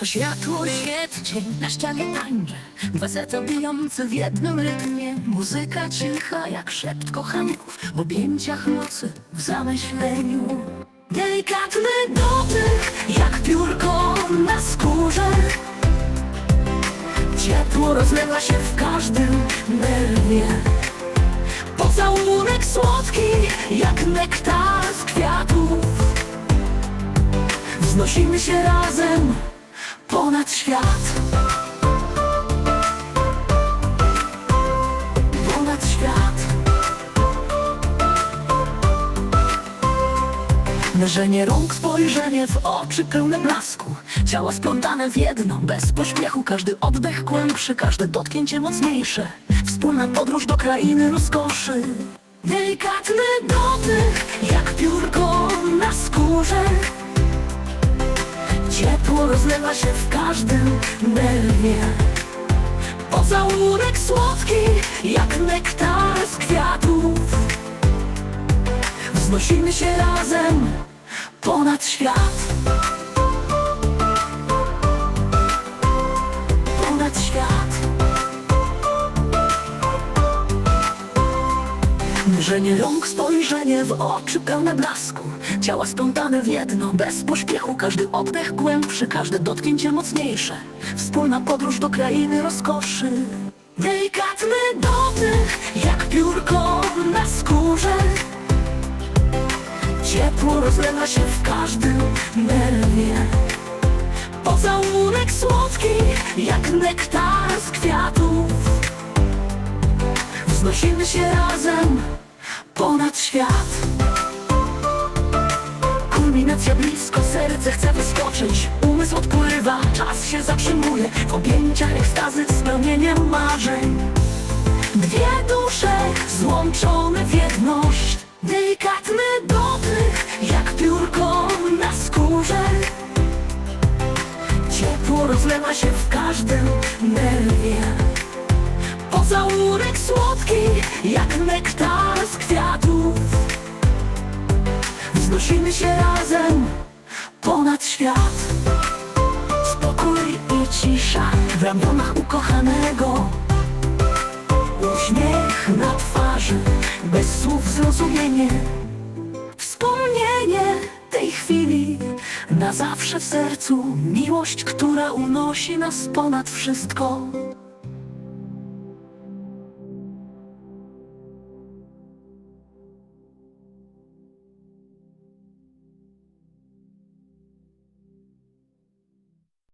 To światło świeci na ścianie tańczy Dwa bijące w jednym rytmie. Muzyka cicha jak szept kochanków W objęciach nocy, w zamyśleniu. Delikatny dotyk jak piórko na skórze. Ciepło rozlewa się w każdym nerwie. Pocałunek słodki jak nektar z kwiatów. Wznosimy się razem ponad świat. Ponad świat. Mierzenie rąk, spojrzenie w oczy pełne blasku. Ciała splątane w jedno, bez pośpiechu. Każdy oddech głębszy, każde dotknięcie mocniejsze. Wspólna podróż do krainy rozkoszy. Delikatny dotyk, jak piórko na skórze rozlewa się w każdym nerwie. Pocałunek słodki, jak nektar z kwiatów. Wznosimy się razem ponad świat. Ponad świat. Mierzenie rąk, spojrzenie w oczy pełne blasku. Ciała splątane w jedno, bez pośpiechu. Każdy oddech głębszy, każde dotknięcie mocniejsze. Wspólna podróż do krainy rozkoszy. Delikatny dotyk, jak piórko na skórze. Ciepło rozlewa się w każdym nerwie. Pocałunek słodki, jak nektar z kwiatów. Wznosimy się razem ponad świat. Kulminacja blisko, serce chce wyskoczyć. Umysł odpływa, czas się zatrzymuje. W objęciach ekstazy, spełnieniem marzeń. Dwie dusze złączone w jedność. Delikatny dotyk, jak piórko na skórze. Ciepło rozlewa się w każdym nerwie. Pocałunek słodki, jak nektar z kwiatów. Wznosimy się razem ponad świat. Spokój i cisza w ramionach ukochanego. Uśmiech na twarzy, bez słów zrozumienie. Wspomnienie tej chwili Na zawsze w sercu. Miłość, która unosi nas ponad wszystko